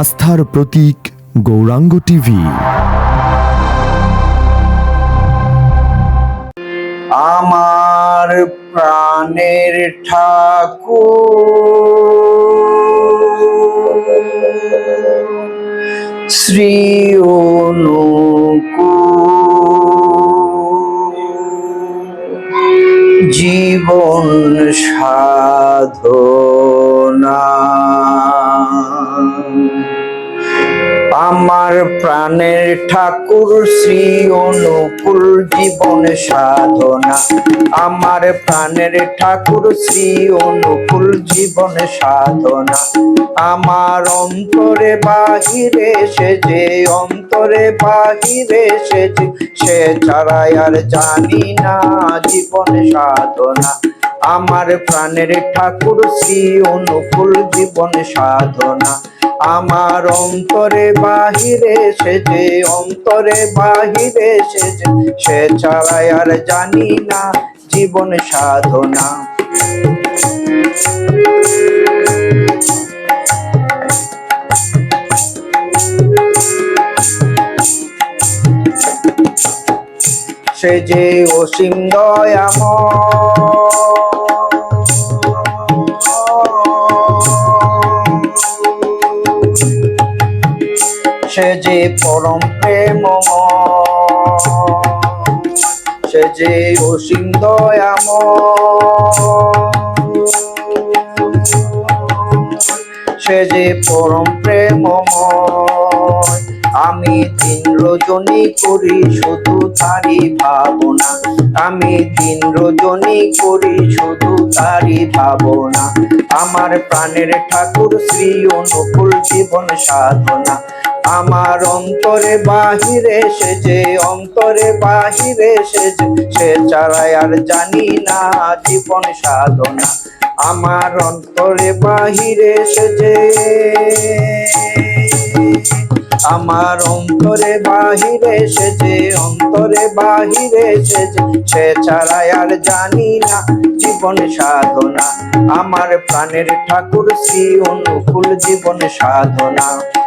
আস্থার প্রতীক গৌরাঙ্গ টিভি। আমার প্রাণের ঠাকুর শ্রী অনুকূল জীবন সাধনা। আমার প্রাণের ঠাকুর শ্রী অনুকূল জীবন সাধনা। আমার প্রাণের ঠাকুর শ্রী অনুকূল জীবন সাধনা। আমার অন্তরে বাহিরে সে যে অন্তরে বাহিরে সে যে সে ছাড়াই আর জানি না জীবন সাধনা। আমার প্রাণের ঠাকুর শ্রী অনুকূল জীবন সাধনা। আমার অন্তরে বাহিরে সে যে অন্তরে বাহিরে সে যে, সে ছাড়াই আর জানি না জীবন সাধনা। সে যে অসীম দয়াময় সে যে পরম প্রেম সে যে অসীম দয়াম সে যে পরম প্রেম আমি দিন রজনী করি শুধু তারি ভাবনা, আমি দিন রজনী করি শুধু তারি ভাবনা, আমার প্রাণের ঠাকুর শ্রী অনুকূল জীবন সাধনা আমার অন্তরে বাহিরে যে, অন্তরে বাহিরে সে যে, সে চারাই আর জানি না জীবন সাধনা। আমার অন্তরে বাহিরে সে যে, আমার অন্তরে বাহিরে সে যে, অন্তরে বাহিরে সে যে, সে ছাড়াই আর জানি না জীবন সাধনা। আমার প্রাণের ঠাকুর শ্রী অনুকূল জীবন সাধনা।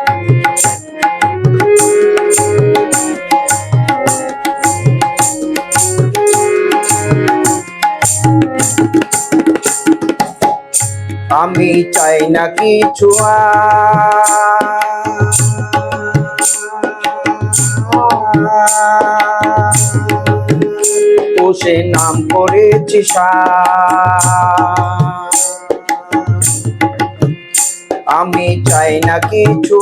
আমি চাই না কিছু সে নাম করেছি আমি চাই না কিছু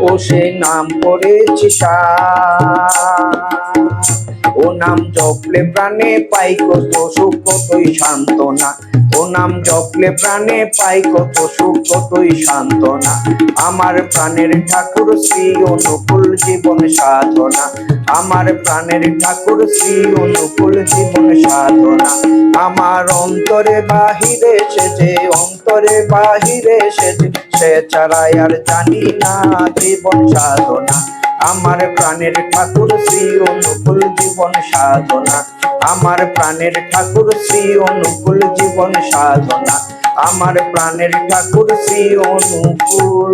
ও সে নাম করেছি ও নাম জপলে প্রাণে পাই কত সুখ, কতই সান্ত্বনা। ও নাম জপলে প্রাণে পাই কত সুখ, কতই সান্ত্বনা। আমার প্রাণের ঠাকুর শ্রী অনুকূল জীবন সাধনা। আমার প্রাণের ঠাকুর শ্রী অনুকূল জীবন সাধনা। আমার অন্তরে বাহিরে যে অন্তরে বাহিরে যে সে ছাড়াই আর জানি না জীবন সাধনা। আমার প্রাণের ঠাকুর শ্রী অনুকূল জীবন সাধনা। আমার প্রাণের ঠাকুর শ্রী অনুকূল জীবন সাধনা। আমার প্রাণের ঠাকুর শ্রী অনুকূল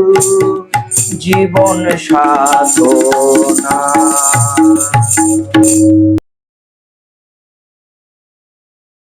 জীবন সাধনা।